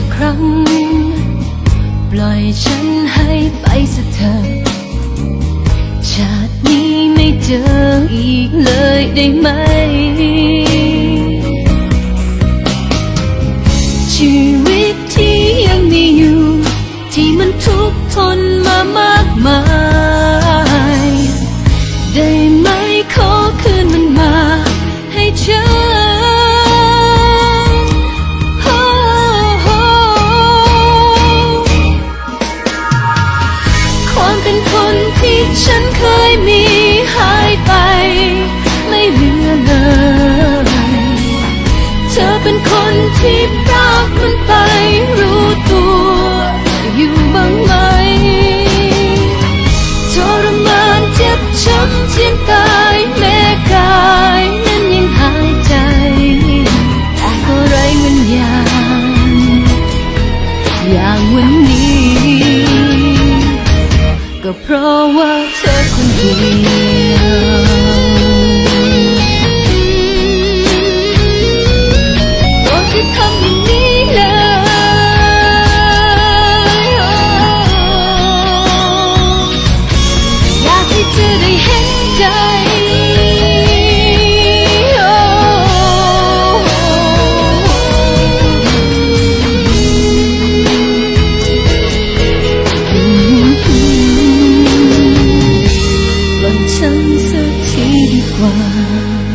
สักครั้ง ปล่อยฉันให้ไปสักเถอะชาตินี้ไม่เจออีกเลยได้ไหม ชีวิตที่ยังมีอยู่ ที่มันทุกข์ทนมามากมาย ฉันเคยมีหายไป ไม่เหลือเลย เธอเป็นคนที่รักมันไป เพราะว่าเธอคนเดียว 转